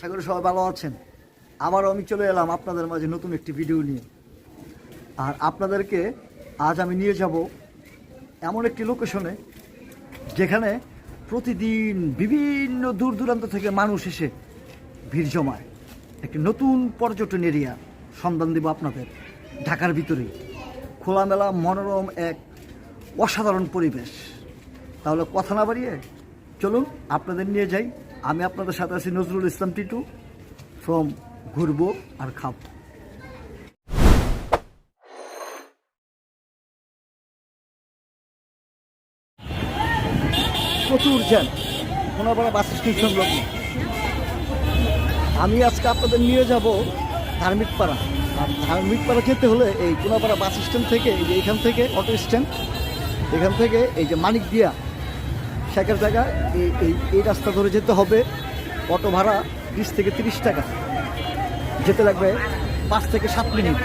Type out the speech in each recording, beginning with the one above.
আশা করি সবাই ভালো আছেন। আবারও আমি চলে এলাম আপনাদের মাঝে নতুন একটি ভিডিও নিয়ে। আর আপনাদেরকে আজ আমি নিয়ে যাব এমন একটি লোকেশনে যেখানে প্রতিদিন বিভিন্ন দূর দূরান্ত থেকে মানুষ এসে ভিড় জমায়। একটি নতুন পর্যটন এরিয়া সন্ধান দেব আপনাদের ঢাকার ভিতরে। খোলামেলা, মনোরম এক অসাধারণ পরিবেশ। তাহলে কথা না বাড়িয়ে চলুন আপনাদের নিয়ে যাই আমি আপনাদের সাথে আছি নজরুল ইসলাম টিটু ফ্রম ঘুরবো আর খাব। প্রচুর জ্যাম। কোনাপাড়া বাস স্টেশন আমি আজকে আপনাদের নিয়ে যাব ধার্মিক পাড়া আর ধার্মিক পাড়া যেতে হলে এই কোনাপাড়া বাস স্ট্যান্ড থেকে, এই যে এখান থেকে, অটো স্ট্যান্ড, এখান থেকে এই যে মানিক দিয়া শেখের জায়গায় এই এই রাস্তা ধরে যেতে হবে অটো ভাড়া বিশ থেকে তিরিশ টাকা। যেতে লাগবে পাঁচ থেকে সাত মিনিট।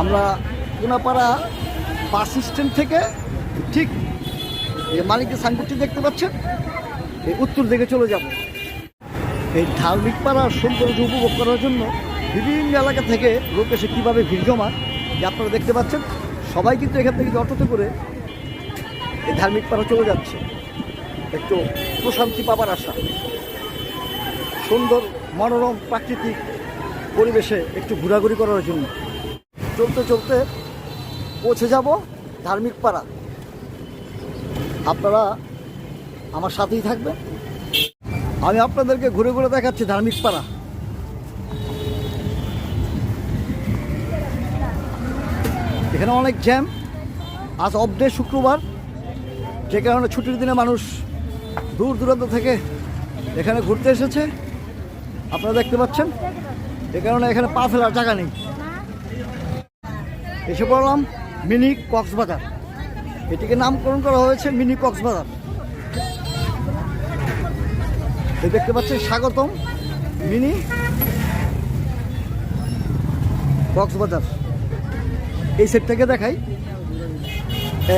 আমরা কোনাপাড়া বাস স্ট্যান্ড থেকে ঠিক এই মালিকের সাইনবোর্ডটি দেখতে পাচ্ছেন, এই উত্তর দিকে চলে যাব। এই ধার্মিক পাড়ার সৌন্দর্য উপভোগ করার জন্য বিভিন্ন এলাকা থেকে লোক এসে কীভাবে ভিড় জমা আপনারা দেখতে পাচ্ছেন। সবাই কিন্তু এখান থেকে অটোতে করে এই ধার্মিক পাড়া চলে যাচ্ছে। একটু প্রশান্তি পাবার আশা। সুন্দর, মনোরম প্রাকৃতিক পরিবেশে একটু ঘোরাঘুরি করার জন্য। চলতে চলতে পৌঁছে যাব ধার্মিক পাড়া। আপনারা আমার সাথেই থাকবেন। আমি আপনাদেরকে ঘুরে ঘুরে দেখাচ্ছি ধার্মিক পাড়া। এখানে অনেক জ্যাম। আজ অফ ডে শুক্রবার। যে কারণে ছুটির দিনে মানুষ দূর দূরান্ত থেকে এখানে ঘুরতে এসেছে। আপনারা দেখতে পাচ্ছেন? এ কারণে এখানে পা ফেলার জায়গা নেই। এসে পড়লাম মিনি কক্সবাজার। এটিকে নামকরণ করা হয়েছে মিনি কক্সবাজার। এই দেখতে পাচ্ছেন স্বাগতম মিনি কক্সবাজার। এই সেট থেকে দেখাই।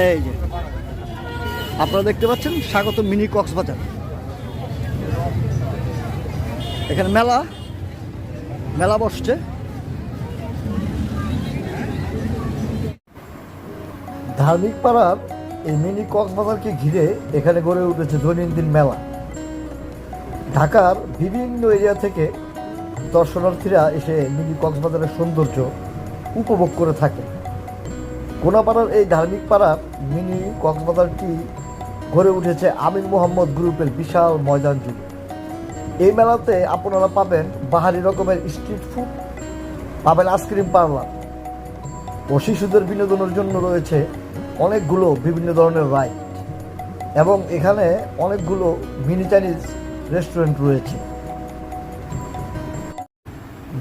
এই যে। আপনারা দেখতে পাচ্ছেন, স্বাগত মিনি কক্সবাজার। এখানে মেলা মেলা বসছে। ধার্মিক পাড়ার এই মিনি কক্সবাজারকে ঘিরে এখানে গড়ে উঠেছে দৈনন্দিন মেলা। ঢাকার বিভিন্ন এরিয়া থেকে দর্শনার্থীরা এসে মিনি কক্সবাজারের সৌন্দর্য উপভোগ করে থাকে কোনাপাড়ার এই ধার্মিক পাড়ার মিনি কক্সবাজারটি গড়ে উঠেছে আমির মোহাম্মদ গ্রুপের বিশাল ময়দান জুড়ে। এই মেলাতে আপনারা পাবেন বাহারি রকমের স্ট্রিট ফুড, পাবেন আইসক্রিম পার্লার ও শিশুদের বিনোদনের জন্য রয়েছে অনেকগুলো বিভিন্ন ধরনের রাইড এবং এখানে অনেকগুলো মিনি চাইনিজ রেস্টুরেন্ট রয়েছে।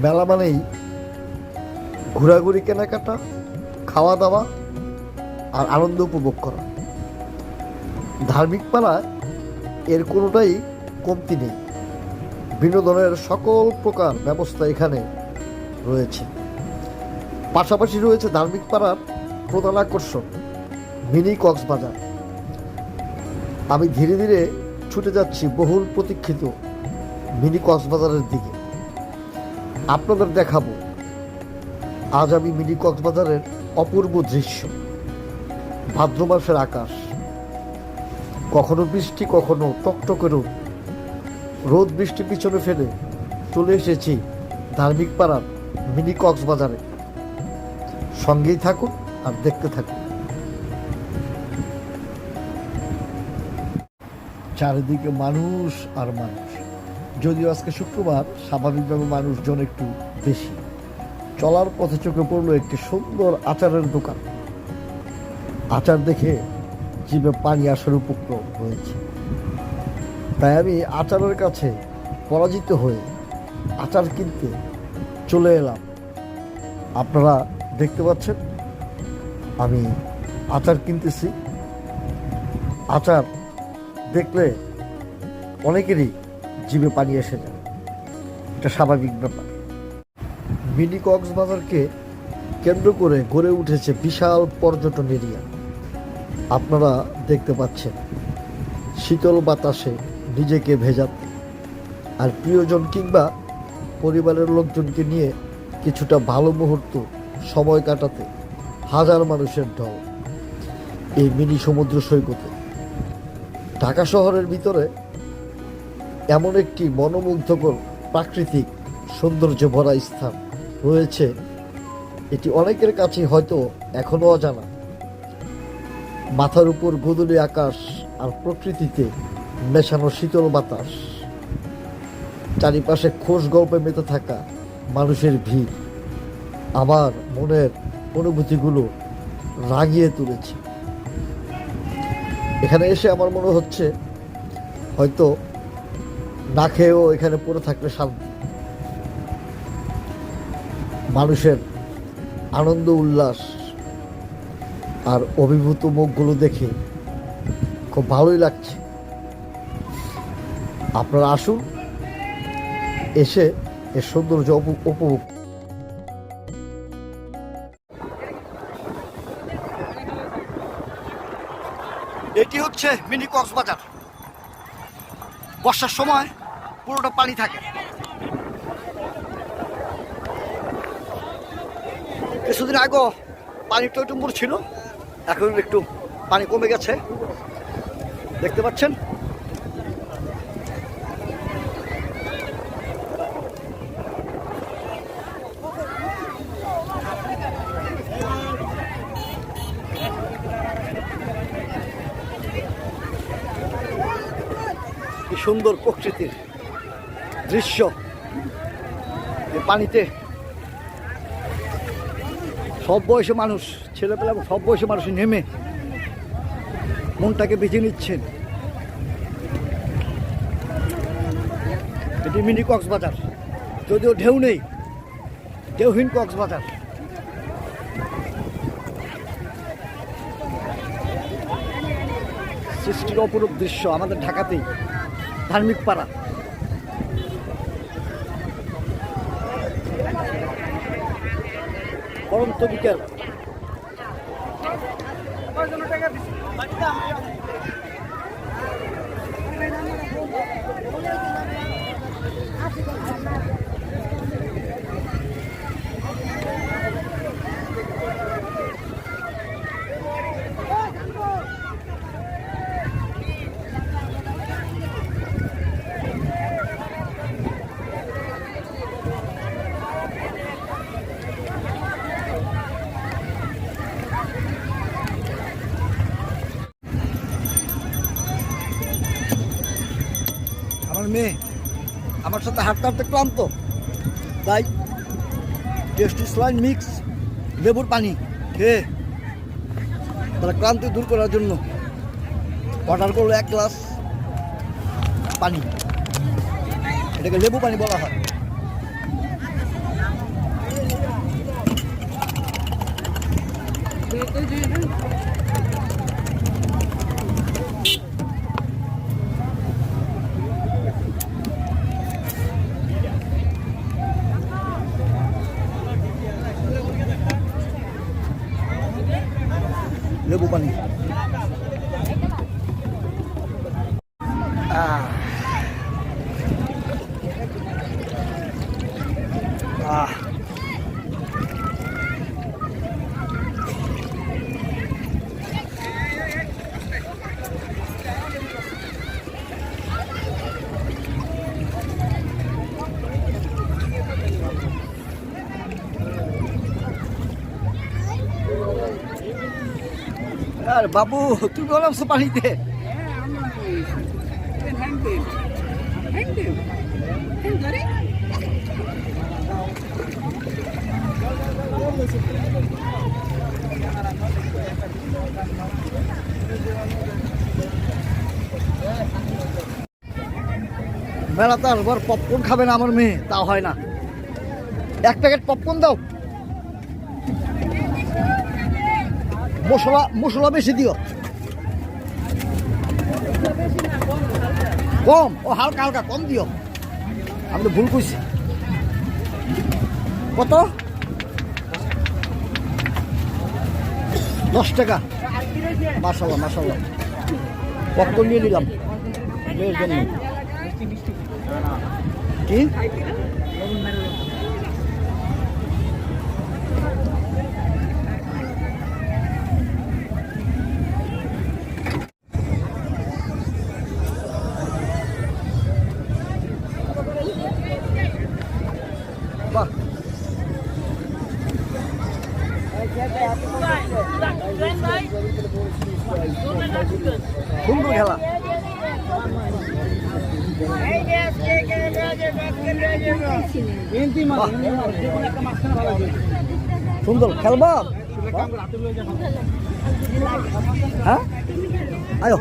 মেলা মানেই ঘোরাঘুরি, কেনাকাটা, খাওয়া দাওয়া আর আনন্দ উপভোগ করা। ধার্মিক পাড়ায় এর কোনোটাই কমতি নেই। বিনোদনের সকল প্রকার ব্যবস্থা এখানে রয়েছে। পাশাপাশি রয়েছে ধার্মিক পাড়ার প্রধান আকর্ষণ, মিনি কক্সবাজার। আমি ধীরে ধীরে ছুটে যাচ্ছি বহুল প্রতীক্ষিত মিনি কক্সবাজারের দিকে। আপনাদের দেখাবো। আজ আমি মিনি কক্সবাজারের অপূর্ব দৃশ্য, ভাদ্র মাসের আকাশ। কখনো বৃষ্টি, কখনো টকটকে রোদ। রোদ বৃষ্টি পিছনে ফেলে চলে এসেছি ধার্মিক পাড়ার মিনি কক্সবাজারে। সঙ্গেই থাকুন আর দেখতে থাকুন। চারিদিকে মানুষ আর মানুষ। যদিও আজকে শুক্রবার, স্বাভাবিকভাবে মানুষজন একটু বেশি। চলার পথে চোখে পড়ল একটি সুন্দর আচারের দোকান। আচার দেখে জিভে পানি আসার উপক্রম হয়েছে। তাই আমি আচারের কাছে পরাজিত হয়ে আচার কিনতে চলে এলাম। আপনারা দেখতে পাচ্ছেন, আমি আচার কিনতেছি। আচার দেখলে অনেকেরই জীবে পানি এসে যায়। এটা স্বাভাবিক ব্যাপার। মিনি কক্সবাজারকে কেন্দ্র করে গড়ে উঠেছে বিশাল পর্যটন এরিয়া। আপনারা দেখতে পাচ্ছেন। শীতল বাতাসে নিজেকে ভেজাতে আর প্রিয়জন কিংবা পরিবারের লোকজনকে নিয়ে কিছুটা ভালো মুহূর্ত সময় কাটাতে হাজার মানুষের ঢল। এই মিনি সমুদ্র সৈকতে। ঢাকা শহরের ভিতরে এমন একটি মনোমুগ্ধকর প্রাকৃতিক সৌন্দর্য ভরা স্থান রয়েছে। এটি অনেকের কাছে হয়তো এখনও অজানা। মাথার উপর গোদলি আকাশ আর প্রকৃতিতে মেশানো শীতল বাতাস। চারিপাশে খোশ গল্পে মেতে থাকা মানুষের ভিড় আমার মনের অনুভূতিগুলো রাগিয়ে তুলেছে। এখানে এসে আমার মনে হচ্ছে হয়তো না খেয়েও এখানে পড়ে থাকলে শান্তি। মানুষের আনন্দ উল্লাস আর অভিভূত মুখগুলো দেখে খুব ভালোই লাগছে। আপনারা আসুন, এসে এর সৌন্দর্য উপ- উপভোগ এটি হচ্ছে মিনি কক্সবাজার। বর্ষার সময় পুরোটা পানি থাকে। কিছুদিন আগেও পানি টইটুম্বুর ছিল। এখন একটু পানি কমে গেছে। দেখতে পাচ্ছেন? কি সুন্দর প্রকৃতির দৃশ্য। পানিতে সব বয়সী মানুষ, ছেলেপেলা সব বয়সী মানুষ নেমে মনটাকে বেঁচে নিচ্ছেন। এটি মিনি কক্সবাজার। যদিও ঢেউ নেই, ঢেউহীন কক্সবাজার। সৃষ্টির অপরূপ দৃশ্য আমাদের ঢাকাতেই, ধার্মিক পাড়া। পরন্ত বিকেল আমার মেয়ে আমার সাথে হাঁটতে হাঁটতে ক্লান্ত। তাই টেস্টি স্লাইন মিক্স লেবুর পানি খেয়ে তারা ক্লান্তি দূর করার জন্য অর্ডার করল এক গ্লাস পানি। এটাকে লেবু পানি বলা হয়। লেবু পানি আর বাবু, তুমি বললাম পানিতে মেলাতে আসবার পপকর্ন খাবে না আমার মেয়ে তা হয় না। এক প্যাকেট পপকর্ন দাও। মশলা মশলা বেশি দিও। কম, ও হালকা হালকা, কম দিও। আমি তো ভুল করছি কত? দশ টাকা। মাসাল্লাহ মাসাল্লাহ পপকর্ন নিয়ে নিলাম। কি? সুন্দর খেলা। সুন্দর খেলবা? হ্যাঁ? আয়ো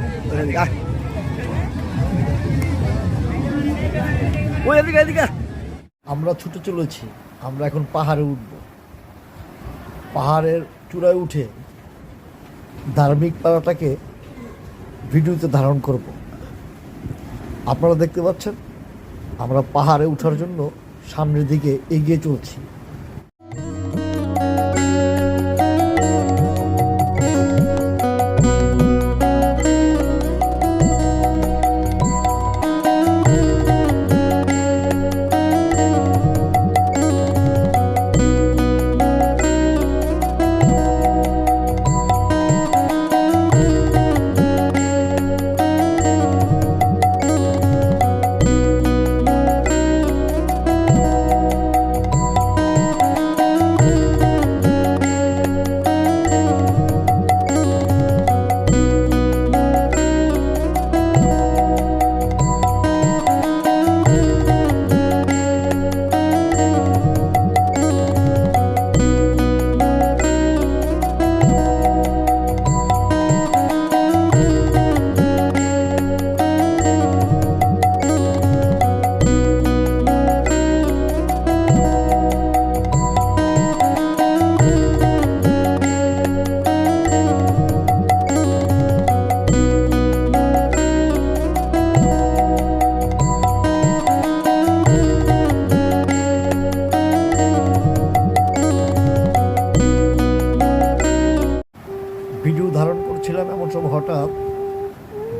ওই এদিকে এদিকে। আমরা ছুটে চলেছি আমরা এখন পাহাড়ে উঠব। পাহাড়ের চূড়ায় উঠে ধার্মিক পাড়াটাকে ভিডিওতে ধারণ করব। আপনারা দেখতে পাচ্ছেন আমরা পাহাড়ে ওঠার জন্য সামনের দিকে এগিয়ে চলছি।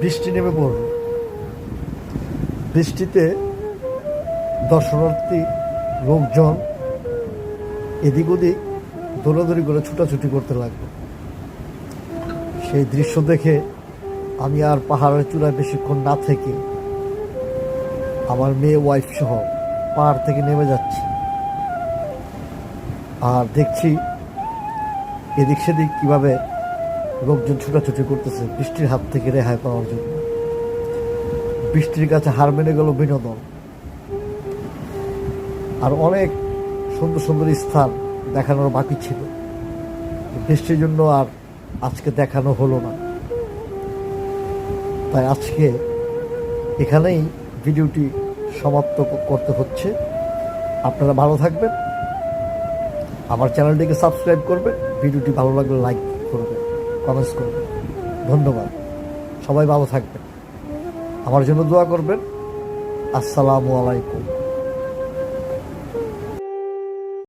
বৃষ্টি নেমে পড়ল। বৃষ্টিতে দর্শনার্থী, লোকজন এদিক ওদিক দৌড়াদৌড়ি করে ছুটাছুটি করতে লাগল। সেই দৃশ্য দেখে আমি আর পাহাড়ের চূড়ায় বেশিক্ষণ না থেকে আমার মেয়ে ওয়াইফ সহ পাহাড় থেকে নেমে যাচ্ছি। আর দেখছি এদিক সেদিক কীভাবে লোকজন ছুটাছুটি করতেছে, বৃষ্টির হাত থেকে রেহাই পাওয়ার জন্য। বৃষ্টির কাছে হার মেনে গেল বিনোদন। আর অনেক সুন্দর সুন্দর স্থান দেখানোর বাকি ছিল। বৃষ্টির জন্য আর আজকে দেখানো হলো না। তাই আজকে এখানেই ভিডিওটি সমাপ্ত করতে হচ্ছে। আপনারা ভালো থাকবেন। আমার চ্যানেলটিকে সাবস্ক্রাইব করবেন। ভিডিওটি ভালো লাগলে লাইক কমেন্টস করবেন ধন্যবাদ। সবাই ভালো থাকবেন। আমার জন্য দোয়া করবেন। আসসালামু আলাইকুম।